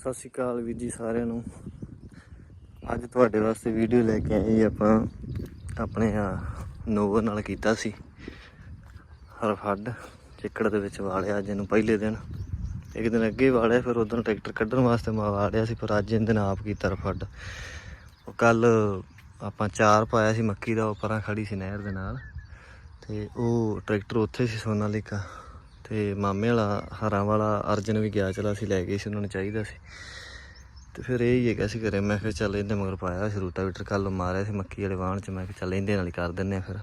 ਸਤਿ ਸ਼੍ਰੀ ਅਕਾਲ ਵੀਰ ਜੀ ਸਾਰਿਆਂ ਨੂੰ। ਅੱਜ ਤੁਹਾਡੇ ਵਾਸਤੇ ਵੀਡੀਓ ਲੈ ਕੇ ਆਏ ਜੀ ਆਪਾਂ। ਆਪਣੇ ਆ ਨੋਵਰ ਨਾਲ ਕੀਤਾ ਸੀ। ਹਰਫੱਡ ਚਿੱਕੜ ਦੇ ਵਿੱਚ ਵਾਲਿਆ ਅੱਜ ਇਹਨੂੰ ਪਹਿਲੇ ਦਿਨ। ਇੱਕ ਦਿਨ ਅੱਗੇ ਵਾਲਿਆ, ਫਿਰ ਉਦੋਂ ਟਰੈਕਟਰ ਕੱਢਣ ਵਾਸਤੇ ਮੈਂ ਵਾਲਿਆ ਸੀ ਪਰ ਅੱਜ ਇਹਦੇ ਨਾਲ ਆਪ ਕੀਤਾ ਹਰਫੱਡ ਉਹ ਕੱਲ ਆਪਾਂ ਚਾਰ ਪਾਇਆ ਸੀ ਮੱਕੀ ਦਾ, ਉਹ ਪਰਾਂ ਖੜੀ ਸੀ ਨਹਿਰ ਦੇ ਨਾਲ। ਤੇ ਉਹ ਟਰੈਕਟਰ ਉੱਥੇ ਸੀ ਸੋਨਾਲੀਕਾ। ਤੇ ਮਾਮੇ ਵਾਲਾ, ਹਰਾਂ ਵਾਲਾ ਅਰਜਨ ਵੀ ਗਿਆ, ਚਲਾ ਅਸੀਂ ਲੈ ਗਏ ਸੀ ਉਹਨਾਂ ਨੂੰ ਚਾਹੀਦਾ ਸੀ। ਤੇ ਫਿਰ ਇਹ ਹੀ ਹੈਗਾ ਸੀ ਘਰੇ, ਮੈਂ ਫਿਰ ਚੱਲ ਇਹਦੇ ਮਗਰ ਪਾਇਆ ਸੀ ਰੂਟਾਵੀਟਰ ਕੱਲ ਮਾਰਿਆ ਸੀ ਮੱਕੀ ਵਾਲੇ ਵਾਹਣ ਚ, ਮੈਂ ਕਿਹਾ ਚੱਲ ਇਹਦੇ ਨਾਲ ਹੀ ਕਰ ਦਿੰਨੇ ਆ ਫਿਰ।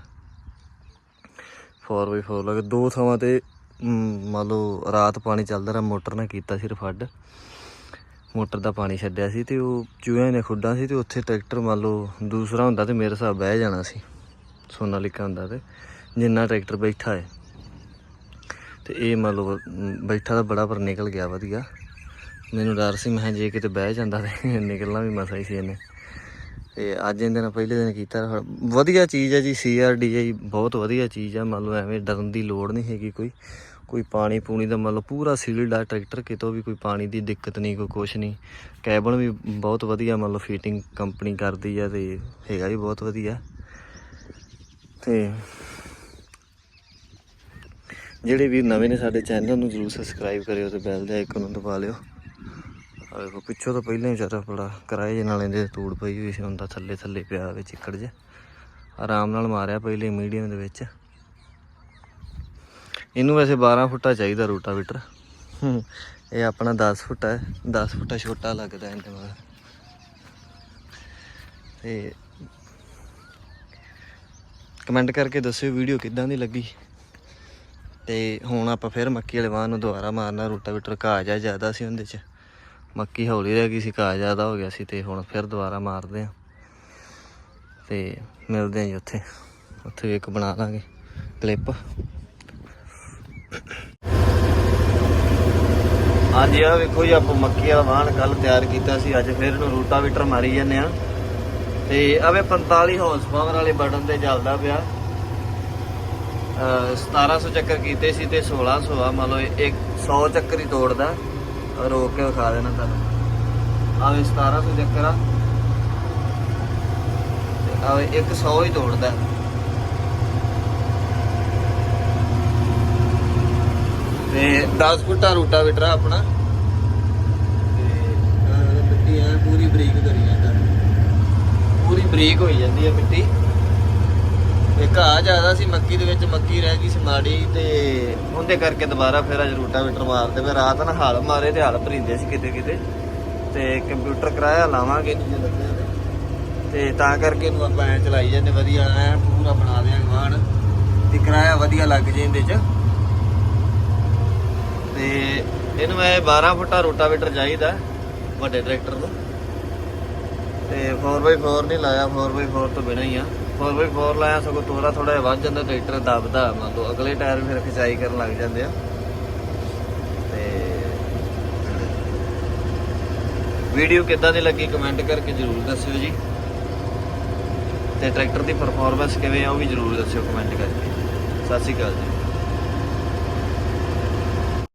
4x4 ਲੱਗ, ਦੋ ਥਾਵਾਂ ਤੇ ਮੰਨ ਲਓ ਰਾਤ ਪਾਣੀ ਚੱਲਦਾ ਰਿਹਾ, ਮੋਟਰ ਨਾਲ ਕੀਤਾ ਸੀ ਰਫੱਡ। ਮੋਟਰ ਦਾ ਪਾਣੀ ਛੱਡਿਆ ਸੀ ਤੇ ਉਹ ਚੂਹਿਆਂ ਨੇ ਖੁੱਡਾਂ ਸੀ ਤੇ ਉੱਥੇ ਟਰੈਕਟਰ ਮੰਨ ਲਓ ਦੂਸਰਾ ਹੁੰਦਾ ਤੇ ਮੇਰੇ ਹਿਸਾਬ ਬਹਿ ਜਾਣਾ ਸੀ। ਸੋਨਾਲੀਕਾ ਹੁੰਦਾ ਤੇ, ਜਿੰਨਾ ਟਰੈਕਟਰ ਬੈਠਾ ਹੈ। ਤੇ ਇਹ ਮੰਨ ਲਓ ਬੈਠਾ ਤਾਂ ਬੜਾ ਪਰ ਨਿਕਲ ਗਿਆ ਵਧੀਆ। ਮੈਨੂੰ ਡਰ ਸੀ, ਮੈਂ ਕਿਹਾ ਜੇ ਕਿਤੇ ਬਹਿ ਜਾਂਦਾ ਤੇ ਨਿਕਲਣਾ ਵੀ ਮਸਾ ਹੀ ਸੀ ਇਹਨੇ। ਤੇ ਅੱਜ ਇਹਦੇ ਨਾਲ ਪਹਿਲੇ ਦਿਨ ਕੀਤਾ। ਵਧੀਆ ਚੀਜ਼ ਹੈ ਜੀ ਸੀਆਰਡੀਆਈ ਬਹੁਤ ਵਧੀਆ ਚੀਜ਼ ਹੈ। ਮੰਨ ਲਓ ਐਵੇਂ ਡਰਨ ਦੀ ਲੋੜ ਨਹੀਂ ਹੈਗੀ ਕੋਈ। ਕੋਈ ਪਾਣੀ ਪੂਣੀ ਦਾ ਮਤਲਬ ਪੂਰਾ ਸੀਲਡ ਆ, ਟਰੈਕਟਰ ਕਿਤੋਂ ਵੀ ਕੋਈ ਪਾਣੀ ਦੀ ਦਿੱਕਤ ਨਹੀਂ, ਕੋਈ ਕੁਛ ਨਹੀਂ। ਕੈਬਨ ਵੀ ਬਹੁਤ ਵਧੀਆ ਮੰਨ ਲਓ ਫਿਟਿੰਗ ਕੰਪਨੀ ਕਰਦੀ ਆ ਤੇ ਹੈਗਾ ਵੀ ਬਹੁਤ ਵਧੀਆ। ਤੇ ਜਿਹੜੇ ਵੀ ਨਵੇਂ ਨੇ ਸਾਡੇ ਚੈਨਲ ਨੂੰ ਜਰੂਰ ਸਬਸਕ੍ਰਾਈਬ ਕਰਿਓ ਤੇ ਬੈਲ ਦੇ ਆਈਕਨ ਨੂੰ ਦਬਾ ਲਿਓ। ਆ ਵੇਖੋ ਪਿੱਛੋਂ ਤਾਂ ਪਹਿਲਾਂ ਹੀ ਵਿਚਾਰਾ ਬੜਾ ਕਿਰਾਏ ਜਿਹੇ ਨਾਲ ਇਹਦੇ ਤੂੜ ਪਈ ਹੋਈ ਸੀ ਹੁਣ ਤਾਂ ਥੱਲੇ ਥੱਲੇ ਪਿਆ ਵਿੱਚ ਚਿੱਕੜ 'ਚ ਆਰਾਮ ਨਾਲ ਮਾਰਿਆ ਪਹਿਲੇ ਮੀਡੀਅਮ ਦੇ ਵਿੱਚ। ਇਹਨੂੰ ਵੈਸੇ 12 ਫੁੱਟਾ ਚਾਹੀਦਾ ਰੂਟਾਵੀਟਰ। ਹੂੰ, ਇਹ ਆਪਣਾ 10 ਫੁੱਟ ਹੈ 10 ਫੁੱਟਾ ਛੋਟਾ ਲੱਗਦਾ ਇਹਦੇ ਮਗਰ ਤੇ ਕਮੈਂਟ ਕਰਕੇ ਦੱਸਿਓ ਵੀਡੀਓ ਕਿੱਦਾਂ ਦੀ ਲੱਗੀ। ਤੇ ਹੁਣ ਆਪਾਂ ਫਿਰ ਮੱਕੀ ਵਾਲੇ ਵਾਹਨ ਨੂੰ ਦੁਬਾਰਾ ਮਾਰਨਾ ਰੂਟਾਵੀਟਰ ਘਾਹ ਜਾ ਜ਼ਿਆਦਾ ਸੀ ਉਹਦੇ 'ਚ। ਮੱਕੀ ਹੌਲੀ ਰਹਿ ਗਈ ਸੀ, ਘਾਹ ਜ਼ਿਆਦਾ ਹੋ ਗਿਆ ਸੀ ਤੇ ਹੁਣ ਫਿਰ ਦੁਬਾਰਾ ਮਾਰਦੇ ਆ ਤੇ ਮਿਲਦੇ ਆ ਜੀ ਉੱਥੇ। ਉੱਥੇ ਵੀ ਇੱਕ ਬਣਾ ਲਾਂਗੇ ਕਲਿੱਪ। ਹਾਂਜੀ ਆ ਵੇਖੋ ਜੀ, ਆਪਾਂ ਮੱਕੀ ਵਾਲਾ ਵਾਹਨ ਕੱਲ ਤਿਆਰ ਕੀਤਾ ਸੀ। ਅੱਜ ਫਿਰ ਇਹਨੂੰ ਰੂਟਾਵੀਟਰ ਮਾਰੀ ਜਾਂਦੇ ਆ ਤੇ ਆਵੇ 45 ਹਾਰਸ ਪਾਵਰ ਵਾਲੇ ਬਟਨ ਤੇ ਚੱਲਦਾ ਪਿਆ। 1700 ਚੱਕਰ ਕੀਤੇ ਸੀ ਤੇ 1600 ਆ, ਮੰਨ ਲਓ ਇੱਕ 100 ਚੱਕਰ ਹੀ ਤੋੜਦਾ। ਰੋਕ ਕੇ ਵਿਖਾ ਦੇਣਾ ਤੁਹਾਨੂੰ। ਆਵੇ 1700 ਚੱਕਰ ਆ। ਤੇ ਆਵੇ ਇੱਕ 100 ਹੀ ਤੋੜਦਾ। ਤੇ 10 ਫੁੱਟਾ ਰੂਟਾ ਵਿਟਰਾ ਆਪਣਾ। ਤੇ ਮਿੱਟੀ ਐ ਪੂਰੀ ਬਰੀਕ ਕਰੀ ਜਾਂਦਾ। ਪੂਰੀ ਬਰੀਕ ਹੋਈ ਜਾਂਦੀ ਹੈ ਮਿੱਟੀ। ਇਹ ਘਾਹ ਜ਼ਿਆਦਾ ਸੀ, ਮੱਕੀ ਦੇ ਵਿੱਚ ਮੱਕੀ ਰਹਿ ਗਈ ਸੀ ਮਾੜੀ ਤੇ ਉਹਦੇ ਕਰਕੇ ਦੁਬਾਰਾ ਫਿਰ ਅਜ ਰੂਟਾਵੀਟਰ ਮਾਰਦੇ, ਮੈਂ ਰਾਤ ਨਾਲ ਹਾਲ ਮਾਰੇ ਤੇ ਹਾਲ ਭਰੀਂਦੇ ਸੀ ਕਿਤੇ ਕਿਤੇ ਤੇ ਕੰਪਿਊਟਰ ਕਰਾਇਆ, ਲਾਵਾਂਗੇ ਨਹੀਂ ਜੇ ਲੱਗਿਆ ਤੇ। ਤਾਂ ਕਰਕੇ ਇਹਨੂੰ ਆਪਾਂ ਐ ਚਲਾਈ ਜਾਂਦੇ, ਵਧੀਆ ਐ ਪੂਰਾ ਬਣਾ ਦਿਆਂ ਵਾਹਣ ਤੇ ਕਿਰਾਇਆ ਵਧੀਆ ਲੱਗ ਜੇ ਇਹਦੇ ਚ। ਤੇ ਇਹਨੂੰ ਐ 12 ਫੁੱਟਾ ਰੂਟਾਵੀਟਰ ਚਾਹੀਦਾ ਵੱਡੇ ਟਰੈਕਟਰ ਨੂੰ। ਤੇ 4x4 ਨਹੀਂ ਲਾਇਆ 4x4 ਤੋਂ ਬਿਨਾ ਹੀ ਆ। 4x4 ਲਾਇਆ, ਸਗੋਂ ਥੋੜਾ ਥੋੜਾ ਜਿਹਾ ਵੱਧ ਜਾਂਦਾ, ਟਰੈਕਟਰ ਦਬਦਾ, ਮੰਨ ਲਓ ਅਗਲੇ ਟਾਇਰ ਫਿਰ ਖਿਚਾਈ ਕਰਨ ਲੱਗ ਜਾਂਦੇ ਆ। ਤੇ ਵੀਡੀਓ ਕਿੱਦਾਂ ਦੀ ਲੱਗੀ ਕਮੈਂਟ ਕਰਕੇ ਜਰੂਰ ਦੱਸਿਓ ਜੀ। ਤੇ ਟਰੈਕਟਰ ਦੀ ਪਰਫਾਰਮੈਂਸ ਕਿਵੇਂ ਆ, ਉਹ ਵੀ ਜਰੂਰ ਦੱਸਿਓ ਕਮੈਂਟ ਕਰਕੇ। ਸਤਿ ਸ਼੍ਰੀ ਅਕਾਲ ਜੀ।